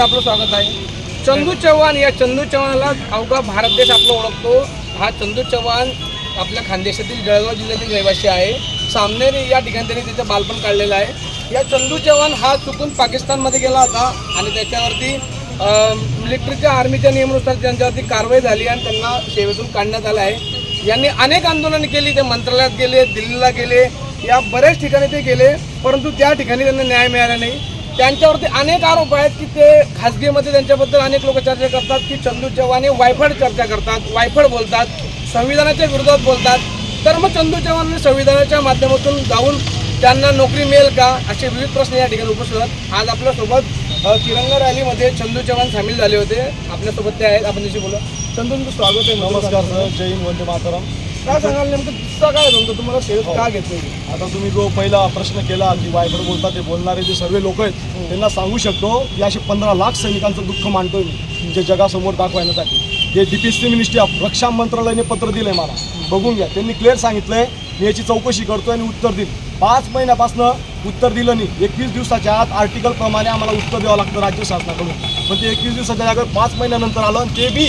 आपलं स्वागत आहे. चंदू चव्हाण या चंदू चव्हाणाला अवघा भारत देश आपला ओळखतो. हा चंदू चव्हाण आपल्या खानदेशातील जळगाव जिल्ह्यातील रहिवासी आहे. सामनेने या ठिकाणी त्यांनी त्याचं बालपण काढलेलं आहे. या चंदू चव्हाण हा चुकून पाकिस्तानमध्ये गेला होता आणि त्याच्यावरती मिलिटरीच्या आर्मीच्या नियमानुसार त्यांच्यावरती कारवाई झाली आणि त्यांना सेवेतून काढण्यात आलं आहे. यांनी अनेक आंदोलनं केली ते मंत्रालयात गेले दिल्लीला गेले या बऱ्याच ठिकाणी ते गेले परंतु त्या ठिकाणी त्यांना न्याय मिळाला नाही. त्यांच्यावरती अनेक आरोप आहेत की ते खासगीमध्ये त्यांच्याबद्दल अनेक लोक चर्चा करतात की चंदू चव्हाण हे वायफळ चर्चा करतात वायफळ बोलतात संविधानाच्या विरोधात बोलतात. तर मग चंदू चव्हाण संविधानाच्या माध्यमातून जाऊन त्यांना नोकरी मिळेल का? असे विविध प्रश्न या ठिकाणी उपस्थित आहेत. आज आपल्यासोबत तिरंगा रॅलीमध्ये चंदू चव्हाण सामील झाले होते. आपल्यासोबत ते आहेत. आपण त्याशी बोलू चंदू स्वागत आहे. नमस्कार सर. जय हिंद वंदे मातरम. काय सांगाल नेमकं किस्सा काय तुमचा? तुम्हाला सेवेत का घेतलं आता तुम्ही जो पहिला प्रश्न केला की वायफळ बोलतात ते बोलणारे जे सर्व लोक आहेत त्यांना सांगू शकतो की असे पंधरा लाख सैनिकांचं दुःख मांडतोय मी जे जगासमोर दाखवण्यासाठी. जे डीपीसी मिनिस्ट्री ऑफ रक्षा मंत्रालयाने पत्र दिलंय मला. बघून घ्या. त्यांनी क्लिअर सांगितलंय मी याची चौकशी करतोय आणि उत्तर देईल पाच महिन्यापासून उत्तर दिलं नाही. एकवीस दिवसाच्या आत आर्टिकल प्रमाणे आम्हाला उत्तर द्यावं लागतं राज्य शासनाकडून. पण ते एकवीस दिवसाच्या जागेवर पाच महिन्यानंतर आलं आणि ते बी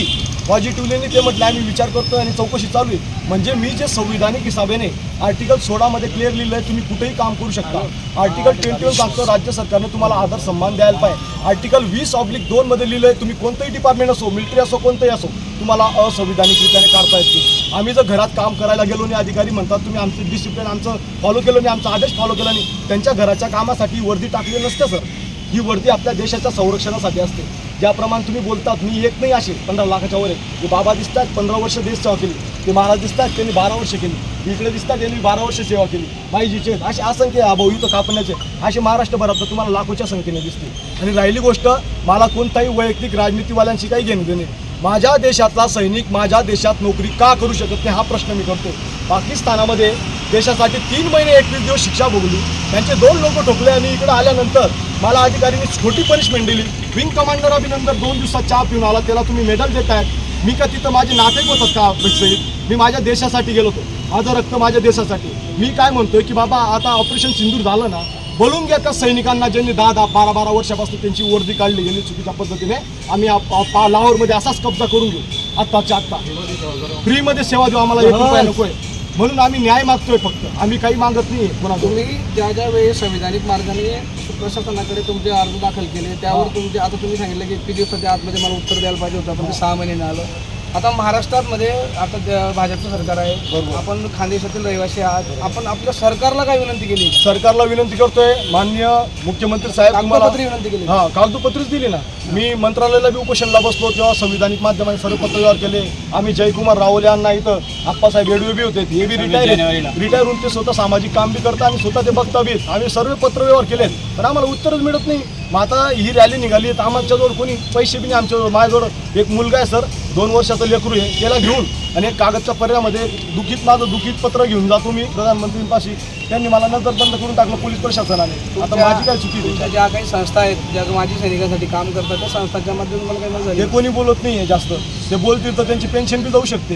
पॉझिटिव्हलीने ते म्हटलं आम्ही विचार करतोय आणि चौकशी चालू आहे. म्हणजे मी जे संविधानिक हिसाबाने आर्टिकल सोळामध्ये क्लिअर लिहिलं आहे तुम्ही कुठेही काम करू शकता. आर्टिकल ट्वेंटी वन सांगतो राज्य सरकारने तुम्हाला आदर सन्मान द्यायला पाहिजे. आर्टिकल वीस ऑब्लिक दोन मध्ये लिहिलं आहे तुम्ही कोणतंही डिपार्टमेंट असो मिलिटरी असो कोणतंही असो तुम्हाला असंविधानिकरित्याने काढता येते आम्ही जर घरात काम करायला गेलो नाही अधिकारी म्हणतात तुम्ही आमचं डिसिप्लिन आमचं फॉलो केलं नाही आमचा आदेश फॉलो केला नाही. त्यांच्या घराच्या कामासाठी वर्दी टाकली नसते सर ही वर्दी आपल्या देशाच्या संरक्षणासाठी असते. ज्याप्रमाणे तुम्ही बोलतात मी एक नाही असे. पंधरा लाखाच्या वर आहे बाबा दिसतात पंधरा वर्ष देश सेवा केली. ते महाराज दिसतात त्यांनी बारा वर्ष केली. इकडे दिसतात त्यांनी बारा वर्ष सेवा केली. माईजीचे असे असंख्य अभाऊ इथं कापण्याचे. असे महाराष्ट्रभरात तुम्हाला लाखोच्या संख्येने दिसते आणि राहिली गोष्ट मला कोणताही वैयक्तिक राजनीतीवाल्यांशी काही घेणं देणे माझ्या देशातला सैनिक माझ्या देशात नोकरी का करू शकत नाही हा प्रश्न मी करतो. पाकिस्तानामध्ये देशासाठी तीन महिने एकवीस दिवस शिक्षा भोगली. त्यांचे दोन लोक ठोकले आणि इकडे आल्यानंतर मला अधिकाऱ्यांनी छोटी पनिशमेंट दिली. विंग कमांडर अभिनंदन दोन दिवसात चहा पिऊन आला. त्याला तुम्ही मेडल देताय मी का तिथं माझे नातेक होतात का सहित मी माझ्या देशासाठी गेलो होतो. माझं रक्त माझ्या देशासाठी. मी काय म्हणतोय की बाबा आता ऑपरेशन सिंदूर झालं ना बोलून घ्या त्या सैनिकांना ज्यांनी दहा दहा बारा बारा वर्षापासून त्यांची वर्दी काढली गेली चुकीच्या पद्धतीने आम्ही लाहोरमध्ये असाच कब्जा करून घेऊ. आत्ताच्या आत्ता. फ्रीमध्ये सेवा देऊ आम्हाला एक रुपया नकोय. म्हणून आम्ही न्याय मागतोय फक्त. आम्ही काही मागत नाही कोणाकडून तुम्ही ज्या ज्या वेळेस संविधानिक मार्गाने प्रशासनाकडे तुमचे अर्ज दाखल केले. त्यावर तुमचे आता तुम्ही सांगितलं की किती दिवसाच्या आतमध्ये मला उत्तर द्यायला पाहिजे होतं पण ते सहा महिने आलं आता महाराष्ट्रामध्ये आता ज्या- भाजपचं सरकार आहे बरोबर. आपण खानदेशातील रहिवासी आहात. आपण आपल्या सरकारला काय विनंती केली? सरकारला विनंती करतोय. मान्य मुख्यमंत्री साहेब तुम्हाला कागदपत्री विनंती केली. हा कागदपत्रच दिली ना. मी मंत्रालयाला बी उपोषणला बसलो तेव्हा संविधानिक माध्यमाने सर्व पत्रव्यवहार केले. आम्ही जयकुमार रावले यांना इथं आप्पासाहेब येडवे बी होते. हे बी रिटायर रिटायर होऊन ते स्वतः सामाजिक काम बी करतात आणि स्वतः ते बघता बी. आम्ही सर्व पत्रव्यवहार केले पण आम्हाला उत्तरच मिळत नाही. मग आता ही रॅली निघाली तर आमच्याजवळ कोणी पैसे बी नाही आमच्याजवळ. माझ्याजवळ एक मुलगा आहे सर दोन वर्षाचं लेकरू आहे. त्याला घेऊन आणि एक कागदच्या पर्यामध्ये दुखीत माझं दुखीत पत्र घेऊन जातो मी प्रधानमंत्रींपाशी. त्यांनी मला नजर बंद करून टाकलं पोलीस प्रशासनाने. आता माझी काय चुकी तुमच्या आहे? ज्या काही संस्था आहेत ज्या माजी सैनिकांसाठी काम करतात त्या संस्थांच्या माध्यमातून मला काही हे कोणी बोलत नाहीये जास्त. ते बोलतील तर त्यांची पेन्शन बी जाऊ शकते.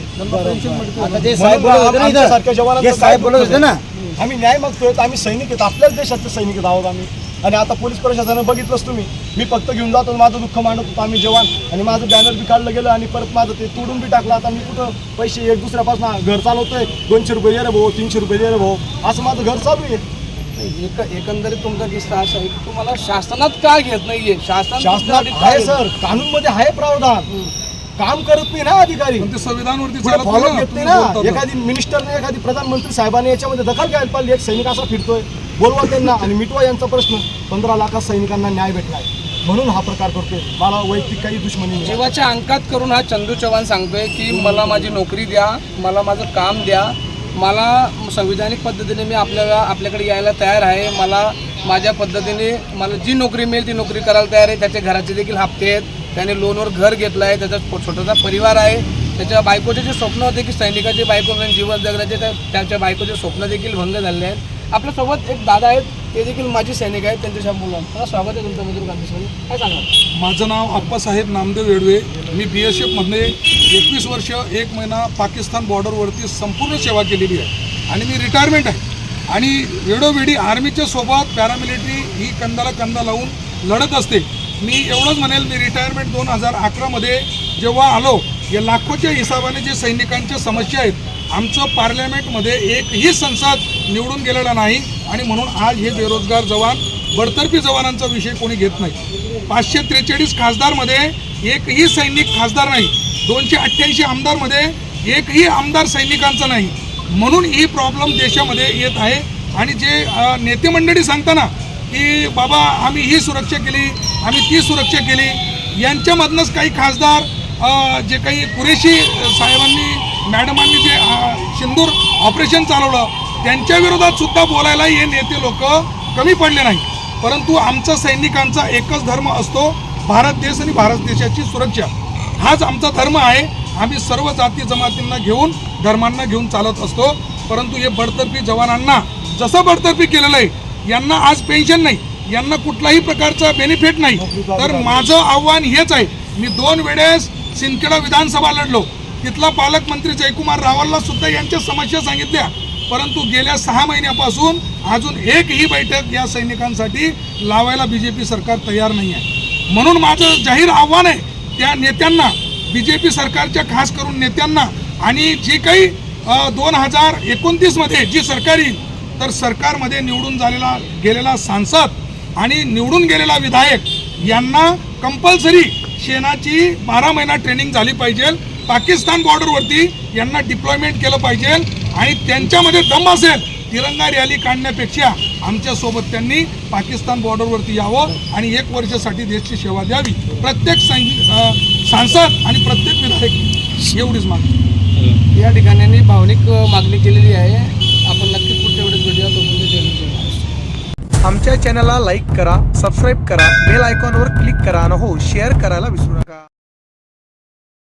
सारख्या जवानांचं हे साहेब काय बोलत होते ना? आम्ही न्याय मागतोय तर आम्ही सैनिक आहेत. आपल्याच देशातले सैनिक आहेत आहोत आम्ही. आणि आता पोलीस प्रशासनानं बघितलंच तुम्ही. मी फक्त घेऊन जातो माझं दुःख मांडत होतो. आम्ही जवान आणि माझं बॅनर बी काढलं गेलं आणि परत माझं ते तोडून बी टाकलं. आता मी कुठं पैसे एक दुसऱ्यापासून घर चालवतोय? दोनशे रुपये दे रे भाऊ तीनशे रुपये दे रे भाऊ. असं माझं घर चालू आहे. एक एकंदरीत तुमचा किस्सा असा आहे की तुम्हाला शासनात का घेत नाहीये? शासन शासनात आहे सर. कानून मध्ये आहे प्रावधान. काम करत नाही ना अधिकारी. पण ते संविधानवरती पुढे चालत नाही घेत नाही ना. एखादी मिनिस्टरने एखादी प्रधानमंत्री साहेबांनी याच्यामध्ये दखल घ्यायला पाहिजे एक सैनिक असा फिरतोय. बोलवा त्यांना आणि मिटवा यांचा प्रश्न. पंधरा लाखात सैनिकांना न्याय भेटलाय. म्हणून हा प्रकार करतोय मला वैयक्तिक काही दुश्मनी जीवाच्या अंकात करून हा चंदू चव्हाण सांगतोय की मला माझी नोकरी द्या मला माझं काम द्या. मला संविधानिक पद्धतीने मी आपल्याला आपल्याकडे यायला तयार आहे. मला माझ्या पद्धतीने मला जी नोकरी मिळेल ती नोकरी करायला तयार आहे. त्याच्या घराचे देखील हप्ते आहेत. त्याने लोनवर घर घेतलं आहे त्याचा छोटासा परिवार आहे. त्याच्या बायकोचे जे स्वप्न होते की सैनिकाचे बायको जीवन जगण्याचे त्याच्या बायकोचे स्वप्न देखील भंग झालेले आहेत. आपल्यासोबत एक दादा आहेत ते देखील माझे सैनिक आहेत त्यांच्याशी मुलांना मला स्वागत आहे तुमच्या मधुर गांधीमध्ये काय सांगा माझं नाव अप्पासाहेब नामदेव येडवे. मी बी एस एफमध्ये एकवीस वर्ष एक महिना पाकिस्तान बॉर्डरवरती संपूर्ण सेवा केलेली आहे. आणि मी रिटायरमेंट आहे. आणि वेळोवेळी आर्मीच्या सोबत पॅरामिलिटरी ही कंदाला कंदा लावून लढत असते. मी एवढंच म्हणेल मी रिटायरमेंट दोन हजार अकरामध्ये जेव्हा आलो या लाखोच्या हिसाबाने जे सैनिकांच्या समस्या आहेत आमचं पार्लमेंटमध्ये एकही संसद निवडून गेलेला नाही आणि म्हणून आज हे बेरोजगार जवान बडतर्फी जवानांचा विषय कोणी घेत नाही. पाचशे त्रेचाळीस खासदारमध्ये एकही सैनिक खासदार नाही. दोनशे अठ्ठ्याऐंशी आमदारमध्ये एकही आमदार सैनिकांचा नाही. म्हणून ही प्रॉब्लेम देशामध्ये येत आहे. आणि जे नेते मंडळी सांगताना की बाबा आम्ही ही सुरक्षा केली आम्ही ती सुरक्षा केली यांच्यामधनंच काही खासदार जे काही कुरेशी साहेबांनी मॅडमांनी जे सिंदूर ऑपरेशन चालवलं त्यांच्या विरोधात सुद्धा बोलायला हे नेते लोक कमी पडले नाही परंतु आमचा सैनिकांचा एकच धर्म असतो भारत देश आणि भारत देशाची सुरक्षा. हाच आमचा धर्म आहे. आम्ही सर्व जाती जमातींना घेऊन धर्मांना घेऊन चालत असतो. परंतु हे बडतर्फी जवानांना जसं बडतर्फी केलेलं आहे यांना आज पेन्शन नाही. यांना कुठलाही प्रकारचा बेनिफिट नाही. तर माझं आव्हान हेच आहे. मी दोन वेळेस सिंदखेडा विधानसभा लढलो. तिथला पालकमंत्री जयकुमार रावलला सुद्धा यांच्या समस्या सांगितल्या. परंतु गेल्या सहा महिन्यापासून अजून एकही बैठक या सैनिकांसाठी लावायला बी जे पी सरकार तयार नाही आहे. म्हणून माझं जाहीर आव्हान आहे त्या नेत्यांना बी जे पी सरकारच्या खास करून नेत्यांना आणि जी काही दोन हजार एकोणतीसमध्ये जी सरकार येईल तर सरकारमध्ये निवडून झालेला गेलेला सांसद आणि निवडून गेलेला विधायक यांना कंपल्सरी सेनाची बारा महिना ट्रेनिंग झाली पाहिजे. पाकिस्तान बॉर्डरवरती यांना डिप्लॉयमेंट केलं पाहिजे आणि त्यांच्यामध्ये दम असेल तिरंगा रॅली काढण्यापेक्षा आमच्यासोबत त्यांनी पाकिस्तान बॉर्डरवरती यावं आणि एक वर्षासाठी देशची सेवा द्यावी. प्रत्येक सांसद आणि प्रत्येक विधायक एवढीच मागणी. या ठिकाणी भावनिक मागणी केलेली आहे. आपण नक्कीच पुढच्या वेळेस भेटूया तोपर्यंत जय हिंद, जय महाराष्ट्र. आमच्या चॅनलला लाईक करा सबस्क्राईब करा बेल आयकॉनवर क्लिक करा आणि हो शेअर करायला विसरू नका.